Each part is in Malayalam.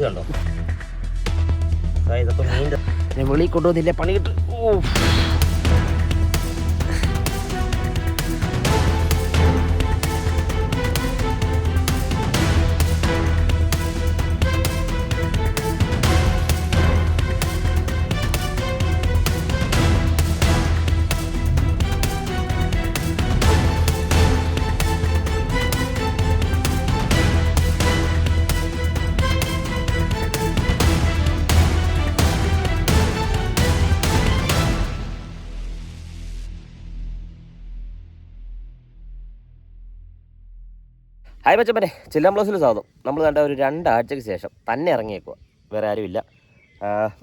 ഇത് കണ്ടോ ഇതൊക്കെ മീന്റെ വെളിയിൽ കൊണ്ടുവന്നില്ലേ? പണി കിട്ടും. ഓ ഹായ് പച്ചപ്പനെ ചില്ലം ബ്ലൗസിൽ സാധനം. നമ്മൾ കണ്ട ഒരു രണ്ടാഴ്ചയ്ക്ക് ശേഷം തന്നെ ഇറങ്ങിയേക്കുക വേറെ ആരുമില്ല.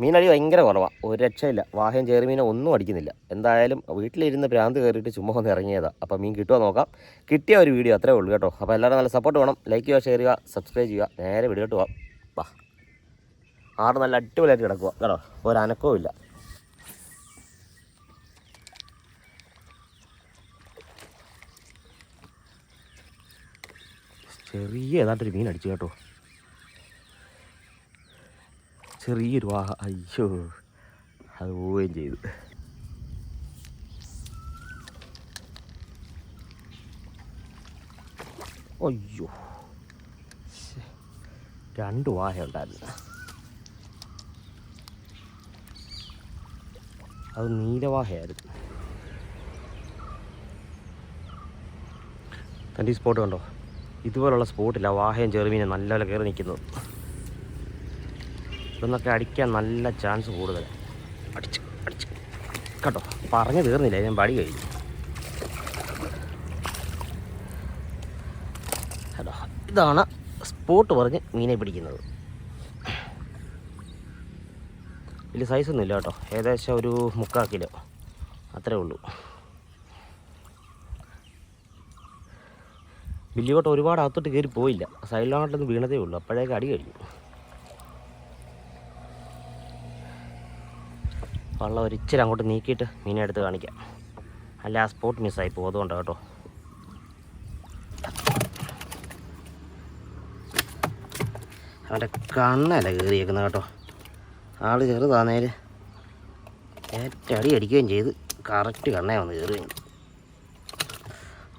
മീനടി ഭയങ്കര കുറവാണ് ഒരു രക്ഷയില്ല. വാഹയം മീനെ ഒന്നും അടിക്കുന്നില്ല. എന്തായാലും വീട്ടിലിരുന്ന് ഭ്രാന്ത് കയറിയിട്ട് ചുമ്മാ ഒന്ന് ഇറങ്ങിയതാണ് അപ്പോൾ മീൻ കിട്ടുമോ നോക്കാം. കിട്ടിയ ഒരു വീഡിയോ അത്രേ ഉള്ളൂ കേട്ടോ. അപ്പോൾ എല്ലാവരും നല്ല സപ്പോർട്ട് വേണം. ലൈക്ക് ചെയ്യുക ഷെയർ ചെയ്യുക സബ്സ്ക്രൈബ് ചെയ്യുക. നേരെ വീഡിയോ പോവാം. വാ. ആട് നല്ല അടിപൊളിയായിട്ട് കിടക്കുക കേട്ടോ. ഒരു ഇല്ല ചെറിയ ഏതാണ്ടൊരു മീൻ അടിച്ചു കേട്ടോ. ചെറിയൊരു വാഹ അയ്യോ അത് പോവുകയും ചെയ്തു. അയ്യോ. രണ്ട് വാഹ ഉണ്ടായിരുന്നു. അത് നീലവാഹയായിരുന്നു തന്റെ ഈ സ്പോട്ട് കണ്ടോ? ഇതുപോലുള്ള സ്പോട്ടില്ല വാഹയും ചെറുമീനും നല്ലപോലെ കയറി നിൽക്കുന്നത് ഇതൊന്നൊക്കെ അടിക്കാൻ നല്ല ചാൻസ് കൂടുതൽ അടിച്ച് അടിച്ച്. കേട്ടോ പറഞ്ഞു തീർന്നില്ല ഞാൻ പടി കഴിഞ്ഞു. കേട്ടോ ഇതാണ് സ്പോട്ട് പറഞ്ഞ് മീനെ പിടിക്കുന്നത്. വലിയ സൈസൊന്നുമില്ല കേട്ടോ. ഏകദേശം ഒരു മുക്കാൽ കിലോ അത്രേ ഉള്ളൂ. വലിയോട്ട് ഒരുപാട് അകത്തോട്ട് കയറി പോയില്ല. സൈഡിലോട്ടൊന്ന് വീണതേ ഉള്ളൂ. അപ്പോഴേക്ക് അടി കഴിഞ്ഞു. വള്ളം ഒരിച്ചിരി അങ്ങോട്ട് നീക്കിയിട്ട് മീനെ എടുത്ത് കാണിക്കാം. അല്ല ആ സ്പോട്ട് മിസ്സായി പോകും. അതുകൊണ്ടാണ് കേട്ടോ. അവന്റെ കണ്ണല്ല കയറിയേക്കുന്നത് കേട്ടോ. ആൾ ചെറുതാന്നേര് ഏറ്റടി അടിക്കുകയും ചെയ്ത് കറക്റ്റ് കണ്ണേ വന്ന് കയറുകയും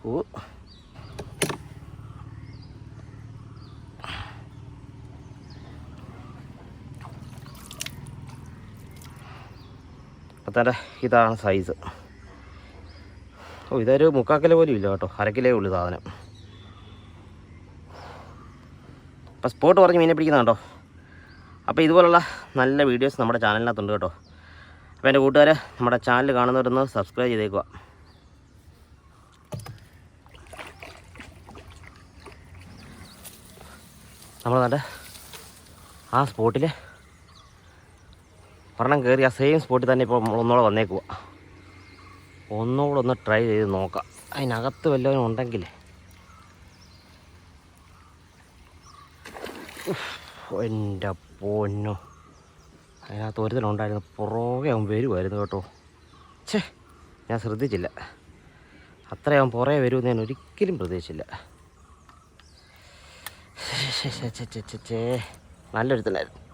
ഓ. അപ്പം തന്നെ ഇതാണ് സൈസ് ഓ ഇതൊരു മുക്കാക്കില പോലും ഇല്ല കേട്ടോ. അരക്കിലേ ഉള്ളൂ സാധനം. അപ്പം സ്പോട്ട് പറഞ്ഞ് മീനെ പിടിക്കുന്ന കേട്ടോ അപ്പോൾ ഇതുപോലുള്ള നല്ല വീഡിയോസ് നമ്മുടെ ചാനലിനകത്തുണ്ട് കേട്ടോ. അപ്പോൾ എന്റെ കൂട്ടുകാരെ നമ്മുടെ ചാനൽ കാണുന്നവരൊന്ന് സബ്സ്ക്രൈബ് ചെയ്തേക്കുക. നമ്മൾ നല്ല ആ സ്പോട്ടിൽ ഒരെണ്ണം കയറി ആ സെയിം സ്പോട്ടിൽ തന്നെ ഇപ്പോൾ ഒന്നുകൂടെ വന്നേക്കുക ഒന്നുകൂടെ ഒന്ന് ട്രൈ ചെയ്ത് നോക്കാം. അതിനകത്ത് വല്ലവനും ഉണ്ടെങ്കിൽ എന്റെ പൊന്നു. അതിനകത്ത് ഒരുത്തനുണ്ടായിരുന്നു പുറകെ അവൻ വരുമായിരുന്നു കേട്ടോ. ഛേ ഞാൻ ശ്രദ്ധിച്ചില്ല. അത്രയാവും പുറകെ വരുമെന്ന് ഞാൻ ഒരിക്കലും പ്രതീക്ഷിച്ചില്ല. നല്ലൊരുത്തനായിരുന്നു.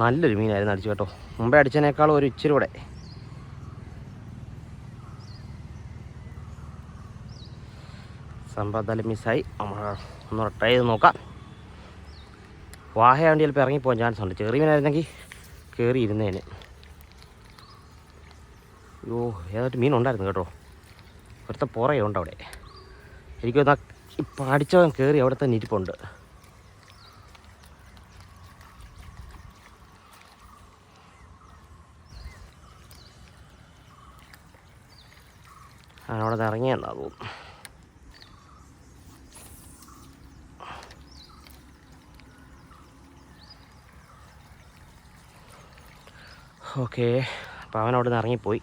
നല്ലൊരു മീനായിരുന്നു അടിച്ചു കേട്ടോ. മുമ്പേ അടിച്ചതിനേക്കാളും ഒരു ഇച്ചിരി കൂടെ. സംഭവം എന്തായാലും മിസ്സായി. ഒന്ന് ട്രൈ ചെയ്ത് നോക്കാം. വാഹയാണ്ട് ചിലപ്പോൾ ഇറങ്ങിപ്പോകാൻ ചാൻസ് ഉണ്ട്. ചെറിയ മീനായിരുന്നെങ്കിൽ കയറി ഇരുന്നേന് അയ്യോ ഏതായിട്ട് മീനുണ്ടായിരുന്നു കേട്ടോ. ഒരുത്ത പുറയുണ്ട് അവിടെ. എനിക്ക് തോന്നുന്നു ആ ഇപ്പം അടിച്ചവൻ കയറി അവിടെ തന്നെ ഇരിപ്പുണ്ട്. അവിടെ നിന്ന് ഇറങ്ങിയെന്നാ തോന്നുന്നു. ഓക്കെ അപ്പോൾ അവൻ അവിടെ നിന്ന് ഇറങ്ങിപ്പോയി.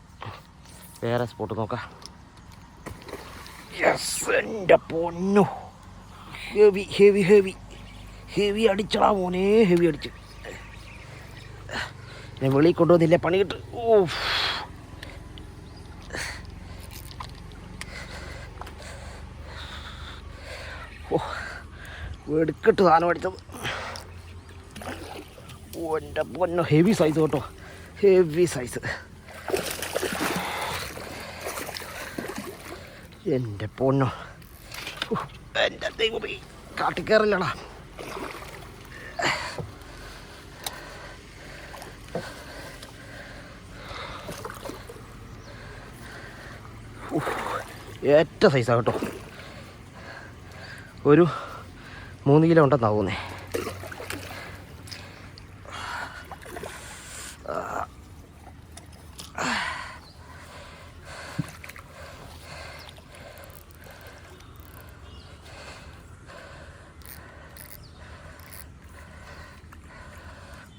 വേറെ സ്പോട്ട് നോക്കാം. യെസ് പൊന്നു. ഹെവി ഹെവി ഹെവി ഹെവി അടിച്ചടാ മോനെ ഹെവി അടിച്ചു. ഞാൻ വെളിയിൽ കൊണ്ടുവന്നില്ലേ പണി കിട്ടും. ഓ വെടുക്കിട്ട് സാധനം അടിച്ചത്. ഓ എന്റെ പൊന്നോ ഹെവി സൈസ് കേട്ടോ. ഹെവി സൈസ് എന്റെ പൊന്നോ. എന്റെ ദൈവമേ കാട്ടിക്കയറില്ലടാ ഏറ്റ സൈസാണ് കേട്ടോ. ഒരു മൂന്ന് കിലോ ഉണ്ടെന്നാ തോന്നേ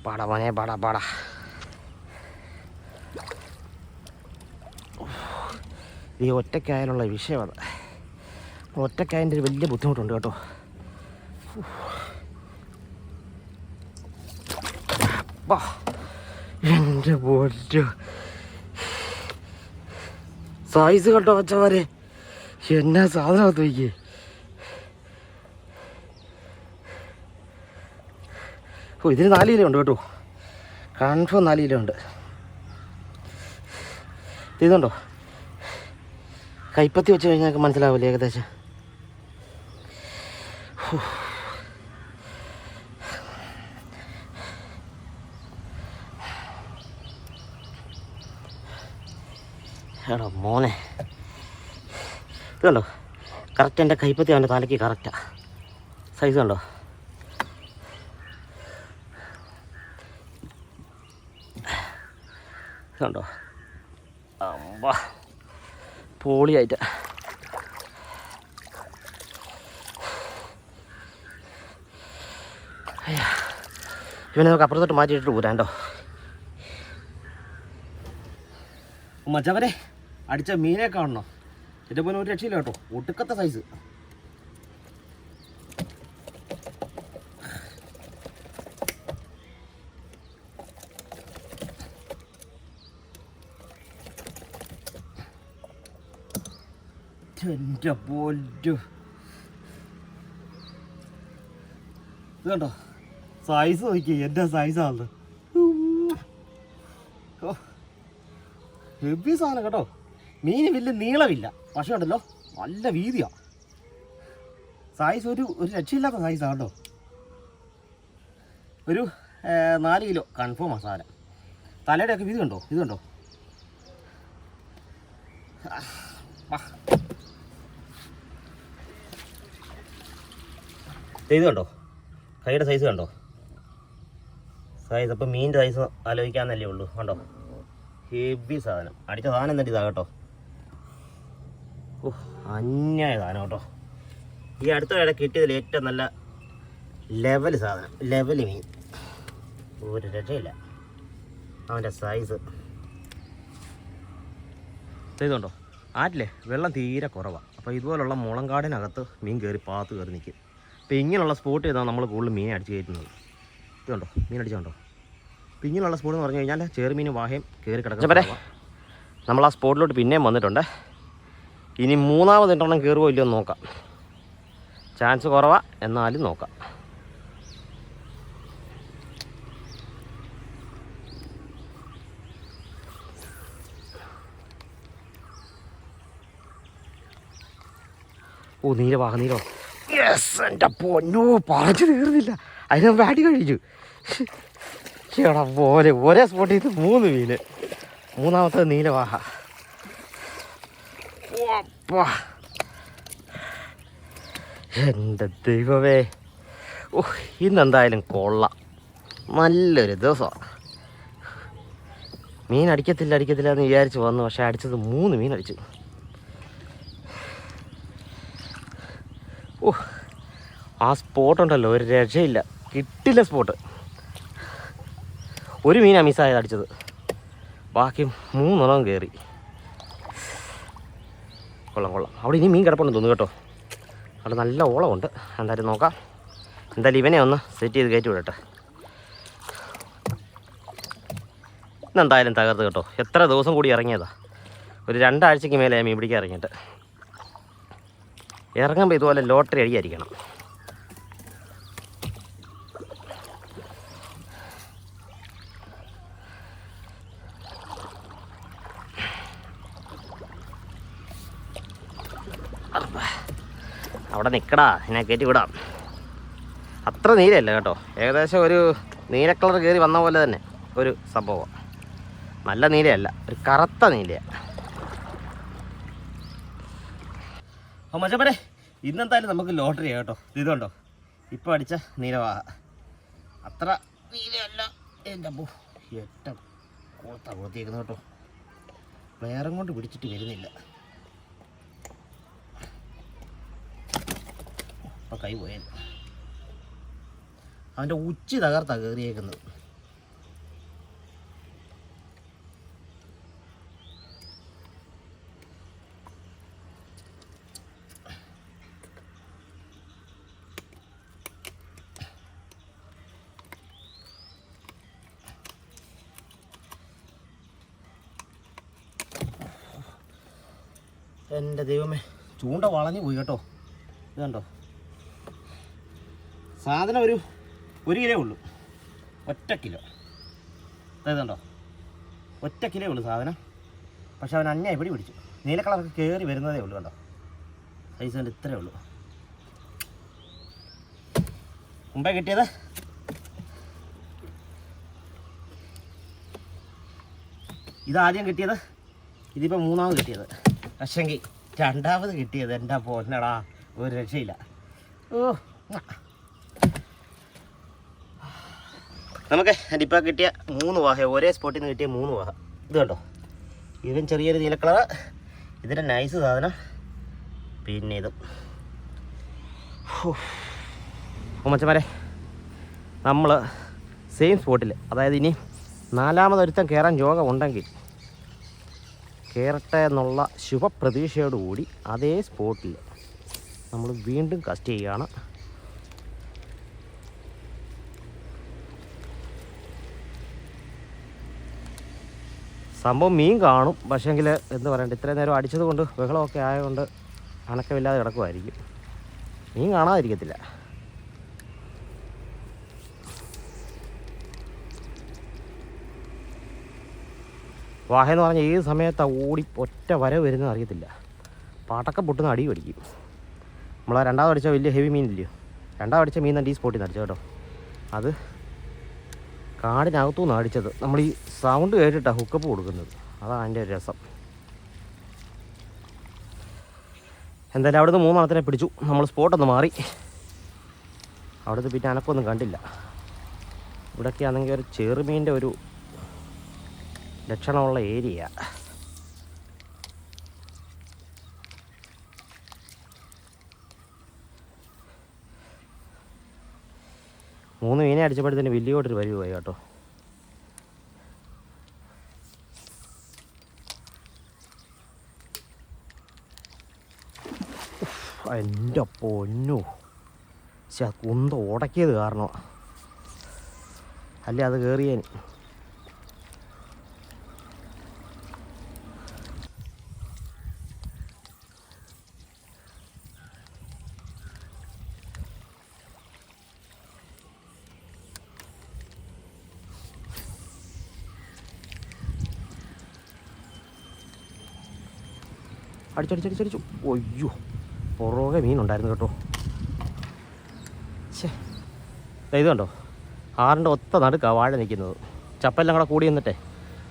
പാടാ പാടാ പാടാ. ഈ ഒറ്റയ്ക്കായാലുള്ള വിഷയം അത്. ഒറ്റയ്ക്കായതിന്റെ ഒരു വലിയ ബുദ്ധിമുട്ടുണ്ട് കേട്ടോ. എന്റെ പൊന്നു. സൈസ് കണ്ടോ വച്ചവരെ എന്നാ സാധനം തോക്കി ഓ ഇതിന് നാല് കിലോ ഉണ്ട് കേട്ടോ. കൺഫേം നാല് കിലോ ഉണ്ട്. ഇതുണ്ടോ കൈപ്പത്തി വെച്ച് കഴിഞ്ഞാൽ മനസ്സിലാവില്ലേ ഏകദേശം? എടാ മോനെ. ഇത് കണ്ടോ കറക്റ്റ് എന്റെ കൈപ്പത്തി അവന്റെ തലയ്ക്ക് കറക്റ്റാ സൈസ് കണ്ടോ ഇതുണ്ടോ? കണ്ടോ അമ്പ പോളിയായിട്ട്. ഇവനെ നമുക്ക് അപ്പുറത്തോട്ട് മാറ്റിയിട്ടിട്ട് പോരാണ്ടോ മച്ചവരെ അടിച്ച മീനെ കാണണം. ഇതിന്റെ പോലെ ഒരു രക്ഷയില്ല കേട്ടോ. ഒടുക്കത്തെ സൈസ് എന്റെ പോലെ ഇത് കണ്ടോ? സൈസ് നോക്കി എന്റെ സൈസാണ് ഹെവി സാധനം കേട്ടോ. മീന് വലിയ നീളമില്ല. പക്ഷേ ഉണ്ടല്ലോ നല്ല വീതിയാ. സൈസ് ഒരു ഒരു രക്ഷയില്ലാത്ത സൈസാണ് കേട്ടോ. ഒരു നാല് കിലോ. കൺഫേം ആ സാധനം. തലയുടെ ഒക്കെ ഇത് കണ്ടോ? ഇത് കണ്ടോ ഇത് കണ്ടോ? കൈയുടെ സൈസ് കണ്ടോ? സൈസ് അപ്പം മീനിന്റെ സൈസ് ആലോചിക്കാന്നല്ലേ ഉള്ളൂ. കണ്ടോ? ഹെവി സാധനം. അടിച്ച സാധനം എന്നിട്ട് ഇതാ കേട്ടോ. ഓ അന്യായ സാധനം കേട്ടോ. ഈ അടുത്ത ഇട കിട്ടിയതിൽ ഏറ്റവും നല്ല ലെവൽ സാധനം. ലെവൽ മീൻ. ഒരു രക്ഷയില്ല. അവന്റെ സൈസ് ചെയ്തുണ്ടോ ആറ്റില്ലേ വെള്ളം തീരെ കുറവാണ് അപ്പോൾ ഇതുപോലുള്ള മുളങ്കാടിനകത്ത് മീൻ കയറി പാത്ത് കയറി നിൽക്കും അപ്പോൾ ഇങ്ങനെയുള്ള സ്പോട്ട് ചെയ്താണ് നമ്മൾ കൂടുതൽ മീൻ അടിച്ച് കയറ്റുന്നത്. ഇതുണ്ടോ? മീൻ അടിച്ചുണ്ടോ അപ്പോൾ ഇങ്ങനെയുള്ള സ്പോട്ട് എന്ന് പറഞ്ഞു കഴിഞ്ഞാൽ ചെറുമീൻ വാഹയും കയറി കിടക്കുന്നത് നമ്മൾ ആ സ്പോട്ടിലോട്ട് പിന്നെയും വന്നിട്ടുണ്ട്. ഇനി മൂന്നാമത് എട്ടെണ്ണം കയറുമോ ഇല്ലയോ നോക്കാം. ചാൻസ് കുറവാ എന്നാലും നോക്കാം. ഓ നീലവാഹ നീലോ യെസ് എന്റെ പൊന്നോ പറഞ്ഞു തീർന്നില്ല. അതിനെ വാടി കഴിച്ചു ചേടാ പോലെ ഒരേ സ്പോട്ടിൽ നിന്ന് മൂന്ന് മീന് മൂന്നാമത്തെ നീലവാഹ ഓപ്പാ. എന്റെ ദൈവമേ. ഓ ഇന്നെന്തായാലും കൊള്ള. നല്ലൊരു ദിവസം മീൻ അടിക്കത്തില്ല അടിക്കത്തില്ല എന്ന് വിചാരിച്ച് വന്നു. പക്ഷെ അടിച്ചത് മൂന്ന് മീൻ അടിച്ചു. ഓ ആ സ്പോട്ട് ഉണ്ടല്ലോ. ഒരു രക്ഷയില്ല. കിട്ടില്ല സ്പോട്ട് ഒരു മീനാണ് മിസ്സായത് അടിച്ചത്. ബാക്കി മൂന്നെണ്ണം കയറി കൊള്ളാം കൊള്ളാം. അവിടെ ഇനി മീൻ കിടപ്പുണ്ടെന്ന് തോന്നുന്നു കേട്ടോ. അവിടെ നല്ല ഓളമുണ്ട് എന്തായാലും നോക്കാം. എന്തായാലും ഇവനെ ഒന്ന് സെറ്റ് ചെയ്ത് കയറ്റി വിടട്ടെ. ഇന്നെന്തായാലും തകർത്ത് കേട്ടോ. എത്ര ദിവസം കൂടി ഇറങ്ങിയതാ. ഒരു രണ്ടാഴ്ചയ്ക്ക് മേലെ മീൻ പിടിക്കാൻ ഇറങ്ങിയിട്ട്. ഇറങ്ങുമ്പോൾ ഇതുപോലെ ലോട്ടറി അടിയായിരിക്കണം. അവിടെ നിൽക്കടാ എന്നെ കയറ്റി വിടാം. അത്ര നീലയല്ല കേട്ടോ. ഏകദേശം ഒരു നീല കളർ കയറി വന്ന പോലെ തന്നെ ഒരു സംഭവം. നല്ല നീലയല്ല ഒരു കറുത്ത നീലയാണ് അപ്പോൾ മച്ചപ്പനെ ഇന്നെന്തായാലും നമുക്ക് ലോട്ടറി കേട്ടോ. ഇതുണ്ടോ ഇപ്പോൾ അടിച്ച നീലവാഹ. അത്ര നീലയല്ല എന്റെ അപ്പോ എട്ട കൊളുത്ത കൊളുത്തിയേക്കുന്നു കേട്ടോ. വേറെ കൊണ്ട് പിടിച്ചിട്ട് വരുന്നില്ല. ഇപ്പം കൈ പോയാൽ അവന്റെ ഉച്ചി തകർത്താ കയറിയേക്കുന്നത് എന്റെ ദൈവമേ ചൂണ്ട വളഞ്ഞു പോയി കേട്ടോ. ഇത് കണ്ടോ? സാധനം ഒരു ഒരു കിലോ ഉള്ളൂ. ഒറ്റ കിലോ. അതായതുണ്ടോ ഒറ്റ കിലോ ഉള്ളൂ സാധനം. പക്ഷെ അവൻ അന്യായി പിടി പിടിച്ചു? നീല കളറൊക്കെ കയറി വരുന്നതേ ഉള്ളൂ കണ്ടോ? സൈസ് കൊണ്ട് ഇത്രയേ ഉള്ളൂ. മുമ്പേ കിട്ടിയത്? ഇതാദ്യം കിട്ടിയത്? ഇതിപ്പോൾ മൂന്നാമത് കിട്ടിയത്. പക്ഷെങ്കിൽ രണ്ടാമത് കിട്ടിയത് എന്റെ പൊന്നടാ? ഒരു രക്ഷയില്ല. ഓ നമുക്ക് അതിപ്പോൾ കിട്ടിയ മൂന്ന് വാഹ ഒരേ സ്പോട്ടിൽ നിന്ന് കിട്ടിയ മൂന്ന് വാഹ. ഇത് കണ്ടോ? ഇവൻ ചെറിയൊരു നീല ഇതിന്റെ നൈസ് സാധനം. പിന്നെ ഇതും. മച്ചമാരെ നമ്മൾ സെയിം സ്പോട്ടിൽ അതായത് ഇനി നാലാമതൊരുത്തം കയറാൻ യോഗം ഉണ്ടെങ്കിൽ കയറട്ടെ എന്നുള്ള ശുഭപ്രതീക്ഷയോടുകൂടി അതേ സ്പോട്ടിൽ നമ്മൾ വീണ്ടും കസ്റ്റ് ചെയ്യുകയാണ്. സംഭവം മീൻ കാണും. പക്ഷേങ്കിൽ എന്ന് പറയണ്ട ഇത്രയും നേരം അടിച്ചത് കൊണ്ട് ബഹളമൊക്കെ ആയതുകൊണ്ട് അനക്കമില്ലാതെ കിടക്കുമായിരിക്കും മീൻ കാണാതിരിക്കത്തില്ല. എന്ന് പറഞ്ഞാൽ ഏത് സമയത്താണ് ഓടി ഒറ്റ വര വരുന്നത് അറിയത്തില്ല. പാട്ടൊക്കെ പൊട്ടുന്ന അടി പഠിക്കും നമ്മളാ രണ്ടാമത് അടിച്ച വലിയ ഹെവി മീനില്ലയോ? രണ്ടാമത് അടിച്ച മീൻ തന്നെ ഈ സ്പോട്ടിൽ നിന്ന് അടിച്ചോ കേട്ടോ. അത് കാടിനകത്തു നിന്ന് അടിച്ചത്. നമ്മൾ ഈ സൗണ്ട് കേട്ടിട്ടാണ് ഹുക്കപ്പ് കൊടുക്കുന്നത്. അതാണ് അതിന്റെ ഒരു രസം. എന്തായാലും അവിടുന്ന് മൂന്നെണ്ണത്തിനെ പിടിച്ചു. നമ്മൾ സ്പോട്ടൊന്ന് മാറി. അവിടുന്ന് പിന്നെ അനക്കൊന്നും കണ്ടില്ല. ഇവിടെയൊക്കെ ആണെങ്കിൽ ഒരു ചെറുമീന്റെ ഒരു ലക്ഷണമുള്ള ഏരിയ മൂന്ന് മീനെ അടിച്ചപ്പോഴത്തേന് വലിയോട്ടൊരു പോയി കേട്ടോ. എന്റെ പൊന്നു. പക്ഷെ കുന്ത ഉടക്കിയത് കാരണം. അല്ലേ അത് കയറിയേന് അടിച്ചടിച്ചടിച്ചടിച്ചു. ഒയ്യോ പുറകെ മീനുണ്ടായിരുന്നു കേട്ടോ. ഛേ. ഇത് കണ്ടോ? ആറിന്റെ ഒത്ത നടുക്കാ വാഴ നിൽക്കുന്നത്. ചപ്പെല്ലാം കൂടെ കൂടി നിന്നിട്ടേ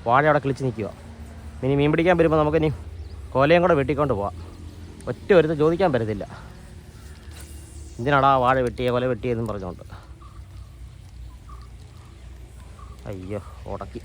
വാഴ അവിടെ കിളിച്ച് നിൽക്കുക. ഇനി മീൻ പിടിക്കാൻ വരുമ്പോൾ നമുക്കിനി കോലയും കൂടെ വെട്ടിക്കൊണ്ട് പോവാം. ഒറ്റ ഒരുത്ത് ചോദിക്കാൻ പറ്റത്തില്ല. എന്തിനാടാ വാഴ വെട്ടിയ കൊല വെട്ടിയതെന്നും പറഞ്ഞുകൊണ്ട്. അയ്യോ ഉടക്കി.